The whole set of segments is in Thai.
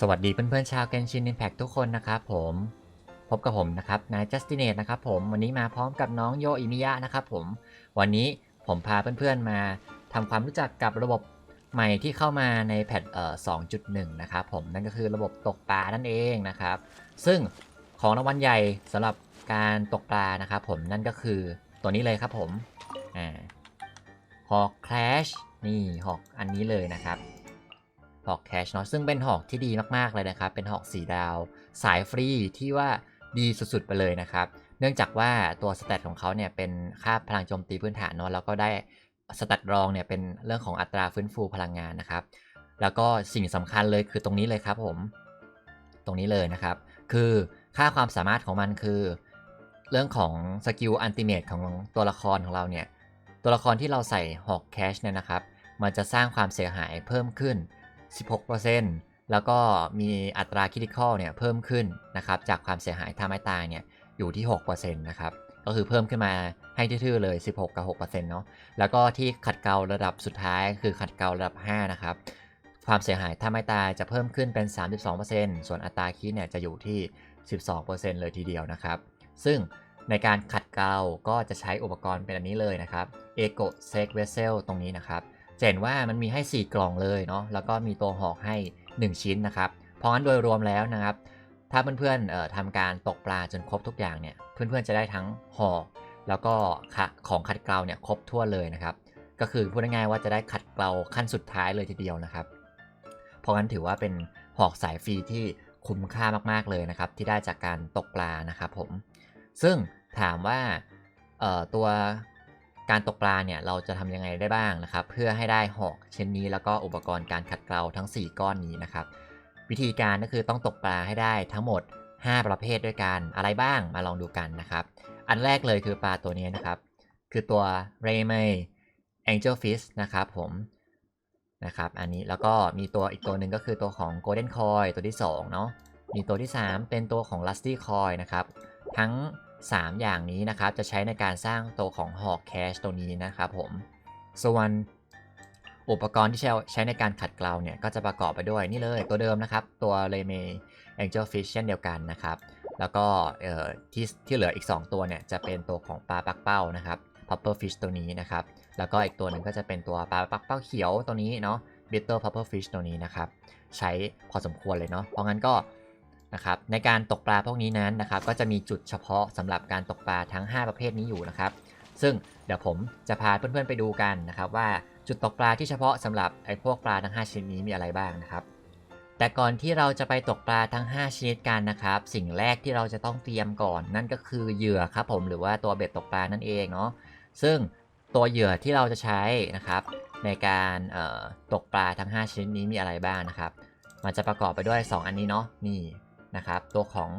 สวัสดีเพื่อนๆชาวเกนชิน i ิ p แพ t ทุกคนนะครับผมพบกับผมนะครับนายจัสตินเนตนะครับผมวันนี้มาพร้อมกับน้องโยอิมิยะนะครับผมวันนี้ผมพาเพื่อนๆมาทำความรู้จักกับระบบใหม่ที่เข้ามาในแพทเอ่อ2.1 นะครับผมนั่นก็คือระบบตกปลานั่นเองนะครับ ซึ่งของรางวัลใหญ่สำหรับการตกปลานะครับผมนั่นก็คือตัวนี้เลยครับผมอ่าฮอกแคลชนี่ฮอกอันนี้เลยนะครับ หอกแคชเนาะซึ่งเป็นหอกที่ดีมากๆเลยนะครับ เป็นหอกสีดาว สายฟรีที่ว่าดีสุดๆไปเลยนะครับ เนื่องจากว่าตัวสเตตของเขาเนี่ยเป็นค่าพลังโจมตีพื้นฐานเนาะแล้วก็ได้สเตตรองเนี่ยเป็นเรื่องของอัตราฟื้นฟูพลังงานนะครับ แล้วก็สิ่งสำคัญเลยคือตรงนี้เลยครับผม ตรงนี้เลยนะครับ คือค่าความสามารถของมันคือ เรื่องของสกิลอันติเมตของตัวละครของเราเนี่ย ตัวละครที่เราใส่หอกแคชเนี่ยนะครับ มันจะสร้างความเสียหายเพิ่มขึ้น 16%แล้วก็มีอัตราคิดิคอลเนี่ยเพิ่มขึ้นนะครับจากความเสียหายถ้าไม่ตายเนี่ยอยู่ที่6%นะครับก็คือเพิ่มขึ้นมาให้ทื่อๆเลย 16 กับ6%เนาะแล้วก็ที่ขัดเกลาระดับสุดท้ายคือขัดเกลาระดับ 5 นะครับความเสียหายถ้าไม่ตายจะเพิ่มขึ้นเป็น 32%ส่วนอัตราคิดเนี่ยจะอยู่ที่ 12%เลยทีเดียวนะครับ ซึ่งในการขัดเกลาก็จะใช้อุปกรณ์เป็นอันนี้เลยนะครับ Eco s e c Vessel ตรงนี้นะครับ จะเห็นว่ามันมีให้ 4 กล่องเลยเนาะแล้วก็มีตัวหอกให้ 1 ชิ้นนะครับ เพราะงั้นโดยรวมแล้วนะครับ ถ้าเพื่อนๆเอ่อทำการตกปลาจนครบทุกอย่างเนี่ยเพื่อนๆจะได้ทั้งหอกแล้วก็คะของขัดเกลาเนี่ยครบทั่วเลยนะครับ ก็คือพูดง่ายๆว่าจะได้ขัดเกลาขั้นสุดท้ายเลยทีเดียวนะครับ เพราะงั้นถือว่าเป็นหอกสายฟรีที่คุ้มค่ามากๆเลยนะครับ ที่ได้จากการตกปลานะครับผมซึ่งถามว่าเอ่อตัว การตกปลาเนี่ยเราจะทำยังไงได้บ้างนะครับ เพื่อให้ได้หอกเช่นนี้แล้วก็อุปกรณ์การขัดเกลาทั้ง 4 ก้อนนี้นะครับ วิธีการก็คือต้องตกปลาให้ได้ทั้งหมด 5 ประเภทด้วยกันอะไรบ้างมาลองดูกันนะครับ อันแรกเลยคือปลาตัวนี้นะครับ คือตัว r a y m a y Angel Fish นะครับผมนะครับ อันนี้แล้วก็มีตัวอีกตัวหนึ่งก็คือตัวของ Golden Coin ตัวที่ 2 เนาะมีตัวที่ 3 เป็นตัวของ Rusty Coin นะครับ ทั้ง 3 อย่างนี้นะครับจะใช้ในการสร้างตัวของ Hawk Cache ตัวนี้นะครับผมส่วนอุปกรณ์ที่ใช้ใช้ในการขัดเกลาเนี่ยก็จะประกอบไปด้วยนี่เลยตัวเดิมนะครับ ตัว r a y m a y Angel Fish เช่นเดียวกันนะครับ แล้วก็ที่ที่เหลืออีก 2 ตัวเนี่ยจะเป็นตัวของปลาปักเป้านะครับ Puffer Fish ตัวนี้นะครับ แล้วก็อีกตัวหนึ่งก็จะเป็นตัวปลาปักเป้าเขียวตัวนี้เนาะ Bitter Puffer Fish ตัวนี้นะครับ ใช้พอสมควรเลยเนาะเพราะงั้นก็ นะครับในการตกปลาพวกนี้นั้นนะครับก็จะมีจุดเฉพาะสำหรับการตกปลาทั้ง 5 ประเภทนี้อยู่นะครับ ซึ่งเดี๋ยวผมจะพาเพื่อนๆไปดูกันนะครับว่าจุดตกปลาที่เฉพาะสำหรับไอ้พวกปลาทั้ง 5 ชนิดนี้มีอะไรบ้างนะครับ แต่ก่อนที่เราจะไปตกปลาทั้ง 5 ชนิดกันนะครับ สิ่งแรกที่เราจะต้องเตรียมก่อน นั่นก็คือเหยื่อครับผมหรือว่าตัวเบ็ดตกปลานั่นเองเนาะซึ่งตัวเหยื่อที่เราจะใช้นะครับ ในการตกปลาทั้ง 5 ชนิดนี้มีอะไรบ้างนะครับ มันจะประกอบไปด้วย 2 อันนี้เนาะนี่ นะครับ ตัวของ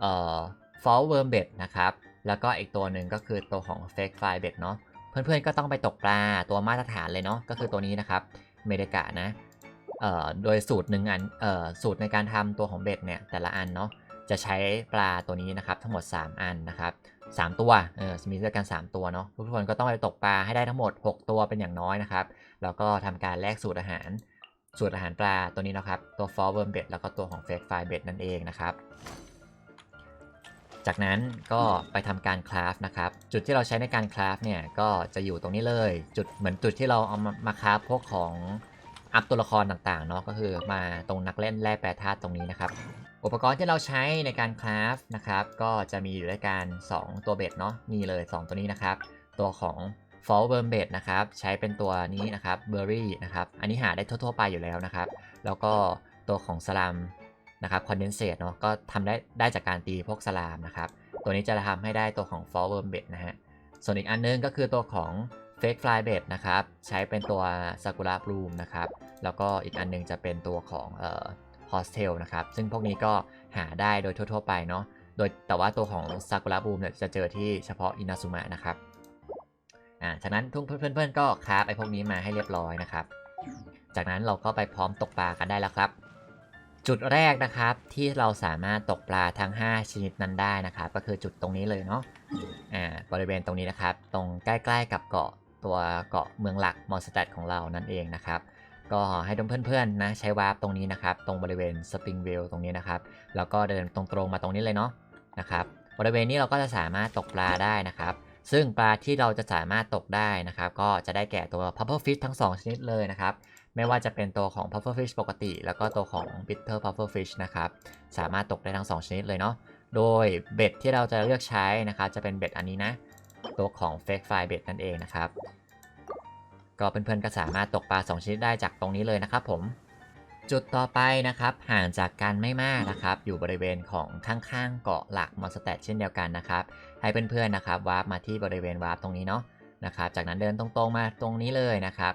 เอ่อ fall worm bait นะครับ แล้วก็อีกตัวหนึ่งก็คือตัวของ fake fly bait เนาะเพื่อนๆก็ต้องไปตกปลาตัวมาตรฐานเลยเนาะก็คือตัวนี้นะครับเมดกะนะเอ่อโดยสูตรหนึ่งอันเอ่อสูตรในการทำตัวของเบ็ดเนี่ยแต่ละอันเนาะจะใช้ปลาตัวนี้นะครับทั้งหมด 3 อันนะครับ3ตัวเออมีด้วยกัน 3 ตัวเนาะทุกคนก็ต้องไปตกปลาให้ได้ทั้งหมด 6 ตัวเป็นอย่างน้อยนะครับ แล้วก็ทำการแลกสูตรอาหาร สูตรอาหารปลาตัวนี้นะครับ ตัว f o r w o r m bait แล้วก็ตัวของ fake fly bait นั่นเองนะครับ จากนั้นก็ไปทำการคราฟนะครับ จุดที่เราใช้ในการคราฟเนี่ยก็จะอยู่ตรงนี้เลย จุดเหมือนจุดที่เราเอามามาคราฟพวกของอัพตัวละครต่างๆเนาะก็คือมาตรงนักเล่นแร่แปรธาตุตรงนี้นะครับ อุปกรณ์ที่เราใช้ในการคราฟนะครับ ก็จะมีอยู่ด้วยกัน2ตัวเบ็ดเนาะนี่เลย 2 ตัวนี้นะครับ ตัวของ f a l l w o r m bait นะครับใช้เป็นตัวนี้นะครับ berry นะครับอันนี้หาได้ทั่วๆไปอยู่แล้วนะครับ แล้วก็ตัวของสลามนะครับ condensate เนาะก็ทำได้ได้จากการตีพวกสลามนะครับ ตัวนี้จะทำให้ได้ตัวของ f a l l w o r m bait นะฮะส่วนอีกอันนึงก็คือตัวของ fake fly bait นะครับใช้เป็นตัว sakura bloom นะครับแล้วก็อีกอันนึงจะเป็นตัวของเอ่อ hostel นะครับซึ่งพวกนี้ก็หาได้โดยทั่ว ๆ ไปเนาะโดยแต่ว่าตัวของ sakura bloom เนี่ยจะเจอที่เฉพาะอินาซุมะนะครับ อ่าจากนั้นทุกเพื่อนๆก็คราฟไอ้พวกนี้มาให้เรียบร้อยนะครับ จากนั้นเราก็ไปพร้อมตกปลากันได้แล้วครับ จุดแรกนะครับที่เราสามารถตกปลาทั้ง 5 ชนิดนั้นได้นะครับ ก็คือจุดตรงนี้เลยเนาะอ่าบริเวณตรงนี้นะครับ ตรงใกล้ๆกับเกาะตัวเกาะเมืองหลักมอนสเตดของเรานั่นเองนะครับก็ให้เพื่อนๆนะใช้วาร์ปตรงนี้นะครับ ตรงบริเวณสปริงเวลตรงนี้นะครับ แล้วก็เดินตรงๆมาตรงนี้เลยเนาะนะครับ บริเวณนี้เราก็จะสามารถตกปลาได้นะครับ ซึ่งปลาที่เราจะสามารถตกได้นะครับ ก็จะได้แก่ตัว puffer fish ทั้ง 2 ชนิดเลยนะครับ ไม่ว่าจะเป็นตัวของ puffer fish ปกติ แล้วก็ตัวของ bitter puffer fish นะครับ สามารถตกได้ทั้ง 2 ชนิดเลยเนาะ โดยเบ็ดที่เราจะเลือกใช้นะครับ จะเป็นเบ็ดอันนี้นะ ตัวของ fake fire bait นั่นเองนะครับ ก็เพื่อนๆก็สามารถตกปลา 2 ชนิดได้จากตรงนี้เลยนะครับผมจุดต่อไปนะครับ ห่างจากกันไม่มากนะครับ อยู่บริเวณของข้างๆเกาะหลักมอนสเตตเช่นเดียวกันนะครับ ให้เพื่อนๆนะครับวาร์ปมาที่บริเวณวาร์ปตรงนี้เนาะนะครับ จากนั้นเดินตรงๆมาตรงนี้เลยนะครับ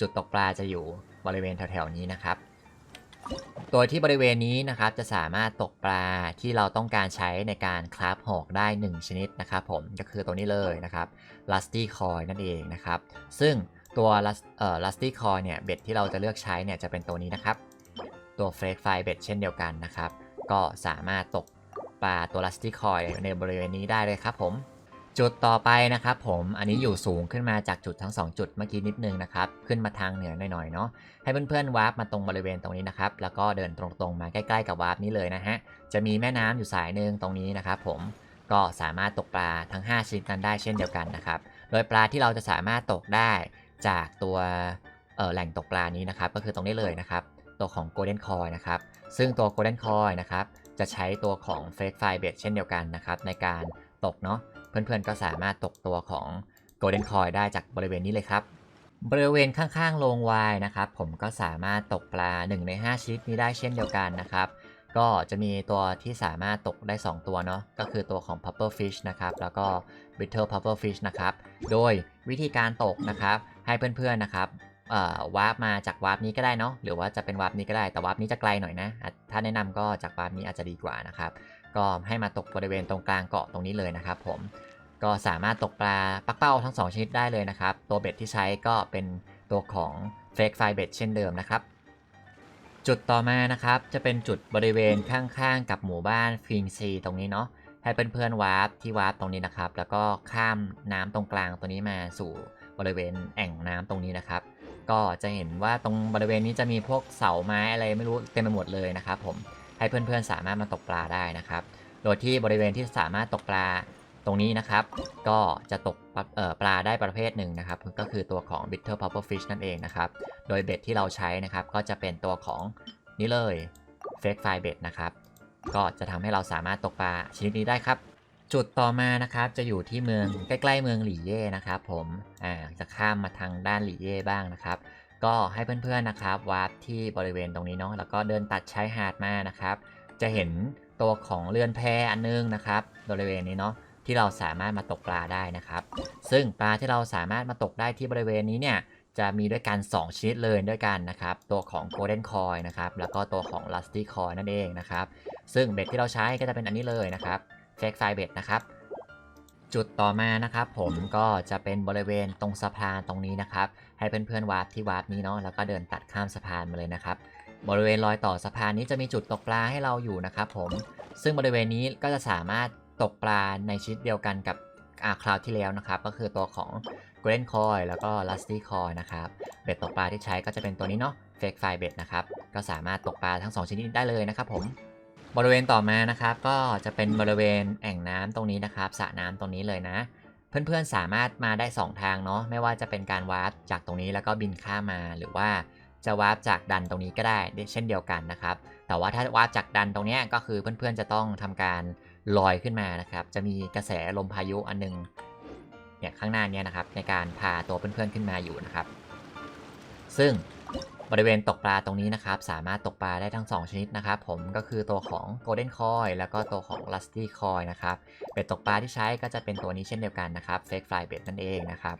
จุดตกปลาจะอยู่บริเวณแถวๆนี้นะครับ โดยที่บริเวณนี้นะครับจะสามารถตกปลาที่เราต้องการใช้ในการคราฟหอกได้ 1 ชนิดนะครับผมก็คือตัวนี้เลยนะครับ Rusty Coin นั่นเองนะครับ ซึ่งตัว Rust เอ่อ Rusty Coin เนี่ยเบ็ดที่เราจะเลือกใช้เนี่ยจะเป็นตัวนี้นะครับ ตัว Flake Fire เบ็ดเช่นเดียวกันนะครับ ก็สามารถตก ปลาตัว Rusty Coin ในบริเวณนี้ได้เลยครับผม จุดต่อไปนะครับผมอันนี้อยู่สูงขึ้นมาจากจุดทั้ง 2 จุดเมื่อกี้นิดนึงนะครับ ขึ้นมาทางเหนือหน่อยๆเนาะให้เพื่อนๆวาร์ปมาตรงบริเวณตรงนี้นะครับ แล้วก็เดินตรงๆมาใกล้ๆกับวาร์ปนี้เลยนะฮะจะมีแม่น้ำอยู่สายหนึ่งตรงนี้นะครับผมก็สามารถตกปลาทั้ง 5 ชนิดนั้นได้เช่นเดียวกันนะครับ โดยปลาที่เราจะสามารถตกได้จากตัวแหล่งตกปลานี้นะครับ ก็คือตรงนี้เลยนะครับ ตัวของ Golden Coin นะครับ ซึ่งตัว Golden Coin นะครับ จะใช้ตัวของ Fake Fire Bait เช่นเดียวกันนะครับในการตกเนาะเพื่อนๆก็สามารถตกตัวของ Golden Coin ได้จากบริเวณนี้เลยครับ บริเวณข้างๆโรงวายนะครับผมก็สามารถตกปลา 1 ใน 5 ชนิดนี้ได้เช่นเดียวกันนะครับก็จะมีตัวที่สามารถตกได้ 2 ตัวเนาะก็คือตัวของ Puffer Fish นะครับแล้วก็ Bitter Puffer Fish นะครับโดยวิธีการตกนะครับให้เพื่อนๆนะครับ วาร์ปมาจากวาร์ปนี้ก็ได้เนาะหรือว่าจะเป็นวาร์ปนี้ก็ได้แต่วาร์ปนี้จะไกลหน่อยนะ ถ้าแนะนำก็จากวาร์ปนี้อาจจะดีกว่านะครับก็ให้มาตกบริเวณตรงกลางเกาะตรงนี้เลยนะครับผมก็สามารถตกปลาปักเป้าทั้ง 2 ชนิดได้เลยนะครับ ตัวเบ็ดที่ใช้ก็เป็นตัวของ Fake Fire Bait เช่นเดิมนะครับ จุดต่อมานะครับจะเป็นจุดบริเวณข้างๆ กับหมู่บ้านฟิงซีตรงนี้เนาะให้เพื่อนๆวาร์ปที่วาร์ปตรงนี้นะครับ แล้วก็ข้ามน้ำตรงกลางตัวนี้มาสู่บริเวณแอ่งน้ำตรงนี้นะครับ ก็จะเห็นว่าตรงบริเวณนี้จะมีพวกเสาไม้อะไรไม่รู้เต็มไปหมดเลยนะครับผมให้เพื่อนๆสามารถมาตกปลาได้นะครับ โดยที่บริเวณที่สามารถตกปลาตรงนี้นะครับ ก็จะตกปลาได้ประเภทหนึ่งนะครับ ก็คือตัวของ bitter puffer fish นั่นเองนะครับ โดยเบ็ดที่เราใช้นะครับ ก็จะเป็นตัวของนี่เลย fake fire bait นะครับ ก็จะทำให้เราสามารถตกปลาชนิดนี้ได้ครับ จุดต่อมานะครับจะอยู่ที่เมืองใกล้ๆเมืองหลี่เย่นะครับผมอ่าจะข้ามมาทางด้านหลี่เย่บ้างนะครับ ก็ให้เพื่อนๆนะครับวาร์ปที่บริเวณตรงนี้เนาะแล้วก็เดินตัดชายหาดมานะครับ จะเห็นตัวของเรือนแพอันนึงนะครับ บริเวณนี้เนาะที่เราสามารถมาตกปลาได้นะครับ ซึ่งปลาที่เราสามารถมาตกได้ที่บริเวณนี้เนี่ยจะมีด้วยกัน 2 ชนิดเลยด้วยกันนะครับ ตัวของ Golden Coin นะครับ แล้วก็ตัวของ Rusty Coin นั่นเองนะครับ ซึ่งเบ็ดที่เราใช้ก็จะเป็นอันนี้เลยนะครับ Fake Fire Bait นะครับ จุดต่อมานะครับ ผมก็จะเป็นบริเวณตรงสะพานตรงนี้นะครับ ให้เพื่อนๆวาร์ปที่วาร์ปนี้เนาะแล้วก็เดินตัดข้ามสะพานมาเลยนะครับ บริเวณรอยต่อสะพานนี้จะมีจุดตกปลาให้เราอยู่นะครับผมซึ่งบริเวณนี้ก็จะสามารถตกปลาในชนิดเดียวกันกับอาคราวที่แล้วนะครับ ก็คือตัวของ Golden Coin แล้วก็ Rusty Coin นะครับเบ็ดตกปลาที่ใช้ก็จะเป็นตัวนี้เนาะ Fake Fire Bait นะครับ ก็สามารถตกปลาทั้ง 2 ชนิดนี้ได้เลยนะครับผม บริเวณต่อมานะครับ ก็จะเป็นบริเวณแอ่งน้ำตรงนี้นะครับสระน้ำตรงนี้เลยนะ เพื่อนๆสามารถมาได้ 2 ทางเนาะไม่ว่าจะเป็นการวาร์ปจากตรงนี้แล้วก็บินข้ามมาหรือว่าจะวาร์ปจากดันตรงนี้ก็ได้เช่นเดียวกันนะครับ แต่ว่าถ้าวาร์ปจากดันตรงเนี้ยก็คือเพื่อนๆจะต้องทำการลอยขึ้นมานะครับ จะมีกระแสลมพายุอันหนึงเนี่ยข้างหน้านี้นะครับในการพาตัวเพื่อนๆขึ้นมาอยู่นะครับ ซึ่ง บริเวณตกปลาตรงนี้นะครับ สามารถตกปลาได้ทั้ง 2 ชนิดนะครับผมก็คือตัวของ Golden Coin แล้วก็ตัวของ Rusty Coin นะครับเบ็ดตกปลาที่ใช้ก็จะเป็นตัวนี้เช่นเดียวกันนะครับ Fake Fly Bait นั่นเองนะครับ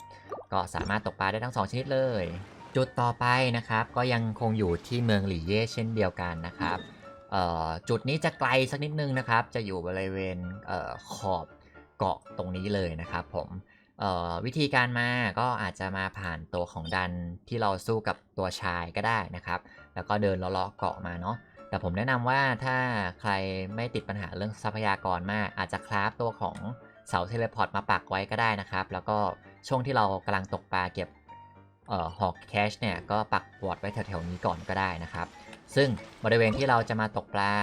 ก็สามารถตกปลาได้ทั้ง 2 ชนิดเลย จุดต่อไปนะครับ ก็ยังคงอยู่ที่เมืองหลีเย่เช่นเดียวกันนะครับจุดนี้จะไกลสักนิดนึงนะครับ จะอยู่บริเวณเออขอบเกาะตรงนี้เลยนะครับผม วิธีการมาก็อาจจะมาผ่านตัวของดันที่เราสู้กับตัวชายก็ได้นะครับ แล้วก็เดินเลาะๆเกาะมาเนาะแต่ผมแนะนำว่าถ้าใครไม่ติดปัญหาเรื่องทรัพยากรมาก อาจจะคราฟตัวของเสาเทเลพอร์ตมาปักไว้ก็ได้นะครับ แล้วก็ช่วงที่เรากำลังตกปลาเก็บหอกแคชเนี่ยก็ปักวอดไว้แถวๆนี้ก่อนก็ได้นะครับ ซึ่งบริเวณที่เราจะมาตกปลา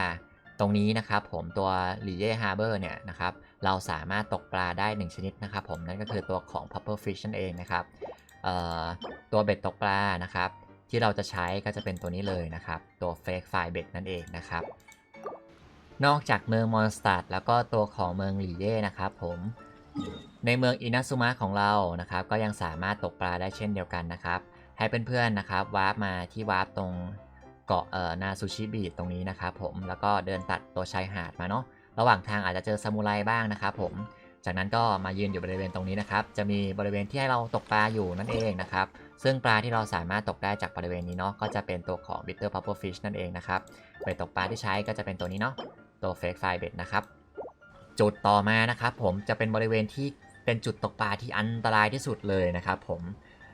ตรงนี้นะครับ ผมตัวลีเย่ฮาร์เบอร์เนี่ยนะครับ เราสามารถตกปลาได้ 1 ชนิดนะครับผมนั่นก็คือตัวของ puffer fish นั่นเองนะครับตัวเบ็ดตกปลานะครับ ที่เราจะใช้ก็จะเป็นตัวนี้เลยนะครับ ตัว fake fire bait นั่นเองนะครับ นอกจากเมืองมอนสตัดแล้วก็ตัวของเมืองหลีเย่นะครับผมในเมืองอินาซุมะของเรานะครับ ก็ยังสามารถตกปลาได้เช่นเดียวกันนะครับ ให้เพื่อนๆนะครับวาร์ปมาที่วาร์ปตรงเกาะเอ่อนาซูชิบีตรงนี้นะครับผมแล้วก็เดินตัดตัวชายหาดมาเนาะ ระหว่างทางอาจจะเจอซามูไรบ้างนะครับผม จากนั้นก็มายืนอยู่บริเวณตรงนี้นะครับ จะมีบริเวณที่ให้เราตกปลาอยู่นั่นเองนะครับ ซึ่งปลาที่เราสามารถตกได้จากบริเวณนี้เนาะ ก็จะเป็นตัวของ bitter puffer fish นั่นเองนะครับเบ็ดตกปลาที่ใช้ก็จะเป็นตัวนี้เนาะ ตัว fake fire bait นะครับ จุดต่อมานะครับผม จะเป็นบริเวณที่เป็นจุดตกปลาที่อันตรายที่สุดเลยนะครับผม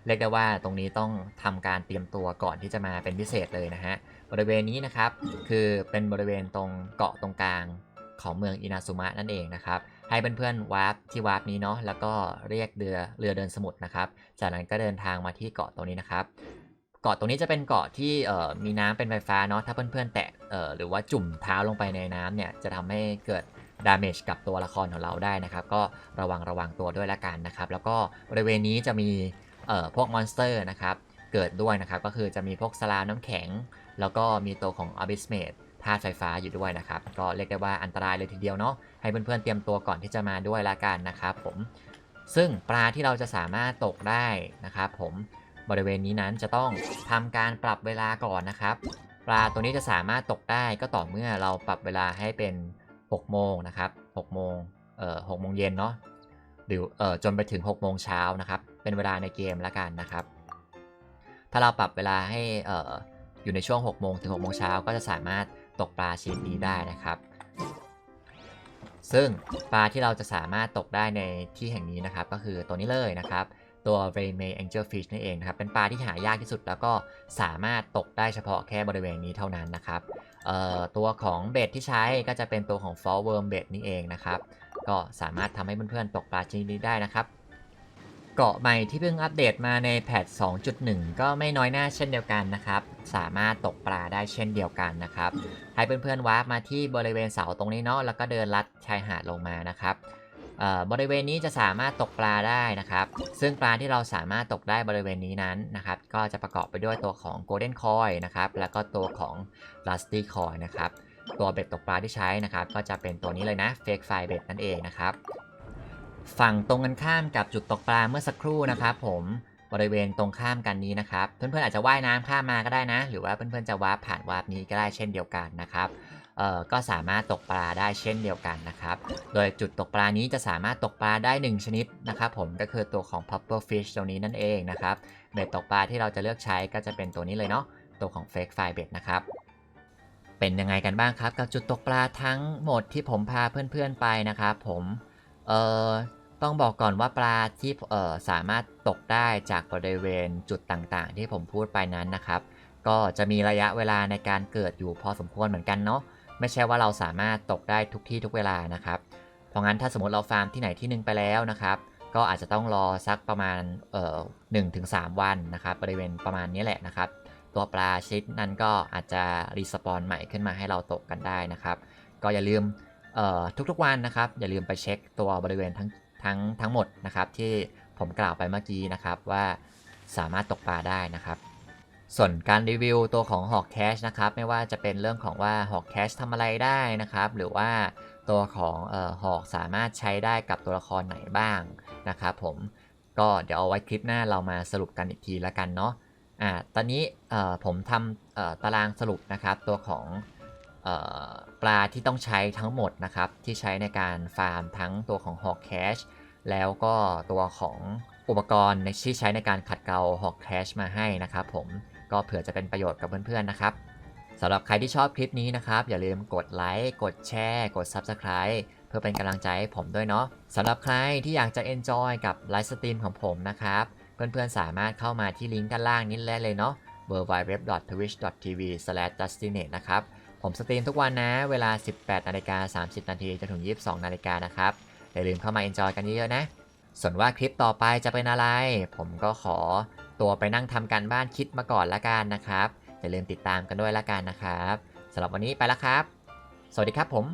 เรียกได้ว่าตรงนี้ต้องทำการเตรียมตัวก่อนที่จะมาเป็นพิเศษเลยนะฮะ บริเวณนี้นะครับ คือเป็นบริเวณตรงเกาะตรงกลาง ของเมืองอินาซุมะนั่นเองนะครับ ให้เพื่อนๆวาร์ปที่วาร์ปนี้เนาะแล้วก็เรียกเรือเรือเดินสมุทรนะครับ จากนั้นก็เดินทางมาที่เกาะตรงนี้นะครับเกาะตรงนี้จะเป็นเกาะที่มีน้ำเป็นไฟฟ้าเนาะถ้าเพื่อนๆแตะหรือว่าจุ่มเท้าลงไปในน้ำเนี่ยจะทำให้เกิดดาเมจกับตัวละครของเราได้นะครับ ก็ระวังระวังตัวด้วยละกันนะครับ แล้วก็บริเวณนี้จะมีพวกมอนสเตอร์นะครับ เกิดด้วยนะครับ ก็คือจะมีพวกสลาน้ำแข็ง แล้วก็มีตัวของอบิสเมด ธาตุไฟฟ้าอยู่ด้วยนะครับ ก็เรียกได้ว่าอันตรายเลยทีเดียวเนาะให้เพื่อนๆเตรียมตัวก่อนที่จะมาด้วยละกันนะครับผมซึ่งปลาที่เราจะสามารถตกได้นะครับผมบริเวณนี้นั้นจะต้องทำการปรับเวลาก่อนนะครับ ปลาตัวนี้จะสามารถตกได้ก็ต่อเมื่อเราปรับเวลาให้เป็น 6 โมงนะครับ6โมงเอ่อ6โมงเย็นเนาะหรือเอ่อจนไปถึง 6 โมงเช้านะครับ เป็นเวลาในเกมละกันนะครับ ถ้าเราปรับเวลาให้เอ่ออยู่ในช่วง 6 โมงถึง 6 โมงเช้าก็จะสามารถ ตกปลาชนิดนี้ได้นะครับ ซึ่งปลาที่เราจะสามารถตกได้ในที่แห่งนี้นะครับ ก็คือตัวนี้เลยนะครับ ตัว r a y m a y Angel Fish นั่นเองนะครับ เป็นปลาที่หายากที่สุดแล้วก็สามารถตกได้เฉพาะแค่บริเวณนี้เท่านั้นนะครับตัวของเบ็ดที่ใช้ก็จะเป็นตัวของ Fall Worm Bait นี่เองนะครับ ก็สามารถทำให้เพื่อนๆตกปลาชนิดนี้ได้นะครับ เกาะใหม่ที่เพิ่งอัปเดตมาในแพท 2.1 ก็ไม่น้อยหน้าเช่นเดียวกันนะครับ สามารถตกปลาได้เช่นเดียวกันนะครับ ให้เพื่อนๆวาร์ปมาที่บริเวณเสาตรงนี้เนาะ แล้วก็เดินลัดชายหาดลงมานะครับเอ่อบริเวณนี้จะสามารถตกปลาได้นะครับ ซึ่งปลาที่เราสามารถตกได้บริเวณนี้นั้นนะครับ ก็จะประกอบไปด้วยตัวของ Golden Coin นะครับ แล้วก็ตัวของ Rusty Coin นะครับ ตัวเบ็ดตกปลาที่ใช้นะครับ ก็จะเป็นตัวนี้เลยนะ Fake Fire Bait นั่นเองนะครับ ฝั่งตรงกันข้ามกับจุดตกปลาเมื่อสักครู่นะครับผมบริเวณตรงข้ามกันนี้นะครับ เพื่อนๆอาจจะว่ายน้ำข้ามมาก็ได้นะ หรือว่าเพื่อนๆจะวาร์ปผ่านวาร์ปนี้ก็ได้เช่นเดียวกันนะครับเอ่อก็สามารถตกปลาได้เช่นเดียวกันนะครับ โดยจุดตกปลานี้จะสามารถตกปลาได้ 1 ชนิดนะครับผมก็คือตัวของ puffer fish ตรงนี้นั่นเองนะครับเบ็ดตกปลาที่เราจะเลือกใช้ก็จะเป็นตัวนี้เลยเนาะตัวของ fake fire bait นะครับเป็นยังไงกันบ้างครับ กับจุดตกปลาทั้งหมดที่ผมพาเพื่อนๆไปนะครับผม เอ่อต้องบอกก่อนว่าปลาที่เอ่อสามารถตกได้จากบริเวณจุดต่างๆ ที่ผมพูดไปนั้นนะครับ ก็จะมีระยะเวลาในการเกิดอยู่พอสมควรเหมือนกันเนาะไม่ใช่ว่าเราสามารถตกได้ทุกที่ทุกเวลานะครับ เพราะงั้นถ้าสมมติเราฟาร์มที่ไหนที่หนึ่งไปแล้วนะครับ ก็อาจจะต้องรอสักประมาณเอ่อหนึ่งถึงสามวันนะครับ บริเวณประมาณนี้แหละนะครับ ตัวปลาชนิดนั้นก็อาจจะรีสปอนใหม่ขึ้นมาให้เราตกกันได้นะครับ ก็อย่าลืม ทุกๆวันนะครับ อย่าลืมไปเช็คตัวบริเวณทั้งทั้งทั้งหมดนะครับ ที่ผมกล่าวไปเมื่อกี้นะครับว่าสามารถตกปลาได้นะครับ ส่วนการรีวิวตัวของหอกแคชนะครับไม่ว่าจะเป็นเรื่องของว่าหอกแคชทำอะไรได้นะครับ หรือว่าตัวของหอกสามารถใช้ได้กับตัวละครไหนบ้างนะครับผมก็เดี๋ยวเอาไว้คลิปหน้าเรามาสรุปกันอีกทีละกันเนาะอ่าตอนนี้ผมทำตารางสรุปนะครับตัวของ ปลาที่ต้องใช้ทั้งหมดนะครับ ที่ใช้ในการฟาร์มทั้งตัวของหอกแคชแล้วก็ตัวของอุปกรณ์ในที่ใช้ในการขัดเกลาหอกแคชมาให้นะครับผมก็เผื่อจะเป็นประโยชน์กับเพื่อนๆนะครับสำหรับใครที่ชอบคลิปนี้นะครับ อย่าลืมกดไลค์กดแชร์กด Subscribe เพื่อเป็นกำลังใจให้ผมด้วยเนาะสำหรับใครที่อยากจะ Enjoy กับไลฟ์สตรีมของผมนะครับเพื่อนๆสามารถเข้ามาที่ลิงก์ด้านล่างนี้ได้เลยเนาะ www.twitch.tv/justinate นะครับ ผมสตรีมทุกวันนะ เวลา 18นาฬิกา30 นาทีจนถึง 22นาฬิกานะครับ อย่าลืมเข้ามา Enjoy กันเยอะๆนะ ส่วนว่าคลิปต่อไปจะเป็นอะไร ผมก็ขอตัวไปนั่งทำการบ้านคิดมาก่อนละกันนะครับ อย่าลืมติดตามกันด้วยละกันนะครับสำหรับวันนี้ไปแล้วครับ สวัสดีครับผม